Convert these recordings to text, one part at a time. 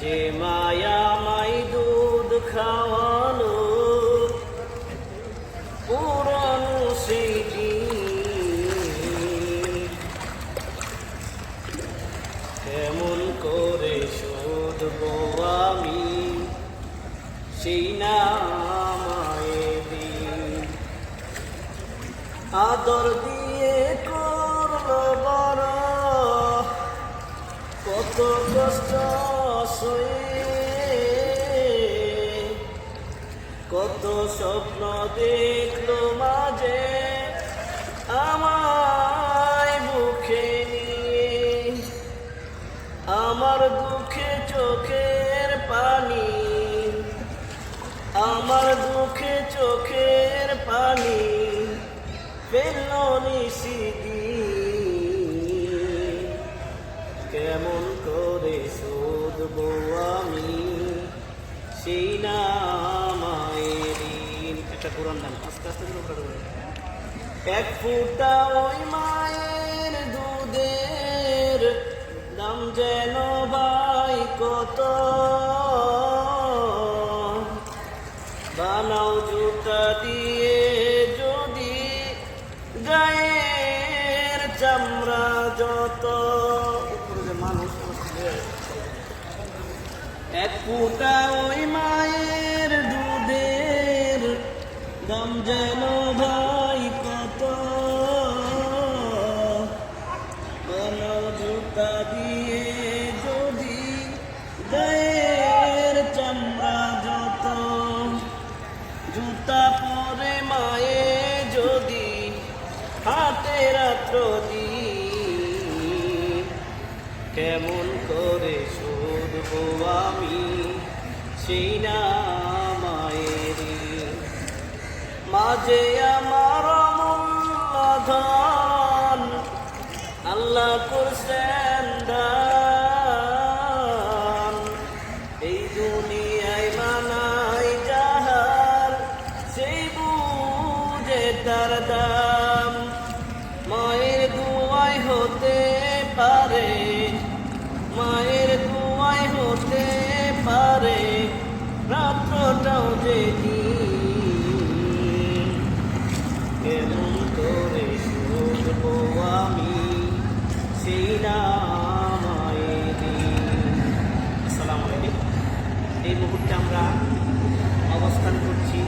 যে মায়া মাই দুধ খাওয়ালো পুরানো সেই কেমন করে শুধবো আমি সেই না আদর দিয়ে করল বড় কত কষ্ট কত স্বপ্ন দেখল মাঝে আমায় বুকে নিয়ে। আমার দুঃখে চোখের পানি, আমার দুঃখে চোখের পানি ফেলল নিশিদি। সেই একটা কোরআন দেন, আস্তে আস্তে। এক ফুটা ওই মায়ের দুধের দাম যেন ভাই কত? বানাও জুতা দিয়ে যদি গায়ের চামড়া যত। মানুষ এক ফুটা ওই যেন ভাই কত? বানাও জুতা দিয়ে যদি গায়ের চামড়া যত, জুতা পরে মায়ে যদি হাতে রাত্র কেমন করে শুধবো আমি? সেই না মাঝে আমার ধন আল্লাহ করছেন এই দুনিয়ায় মানাই যাহার, সেই বুঝে তার দাম। মায়ের দুয়াই হতে পারে, মায়ের কেমন করে শুনব আমি সেই নামায়ের আসসালামু আলাইকুম এই মুহূর্তে আমরা অবস্থান করছি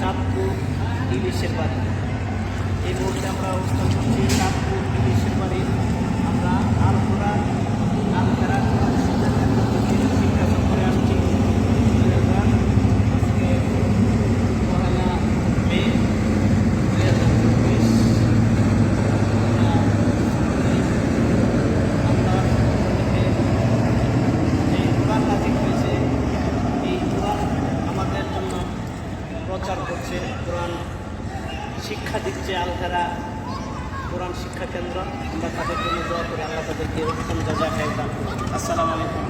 চাঁদপুর ইলিশের বাড়ি এই মুহূর্তে আমরা অবস্থান করছি চাঁদপুর ইলিশের বাড়ি আমরা আলপুরা আলকারা শিক্ষা সফরে আসছি আজকে পহেলা মে দুই হাজার চব্বিশ আমরা যে কোরআন নাজিক হয়েছে এই কোরআন আমাদের জন্য প্রচার করছে কোরআন শিক্ষা দিচ্ছে আলহারা কোরআন শিক্ষা কেন্দ্র। আমরা তাদের জন্য দোয়া করি, আল্লাহ তাদেরকে আসসালামু আলাইকুম।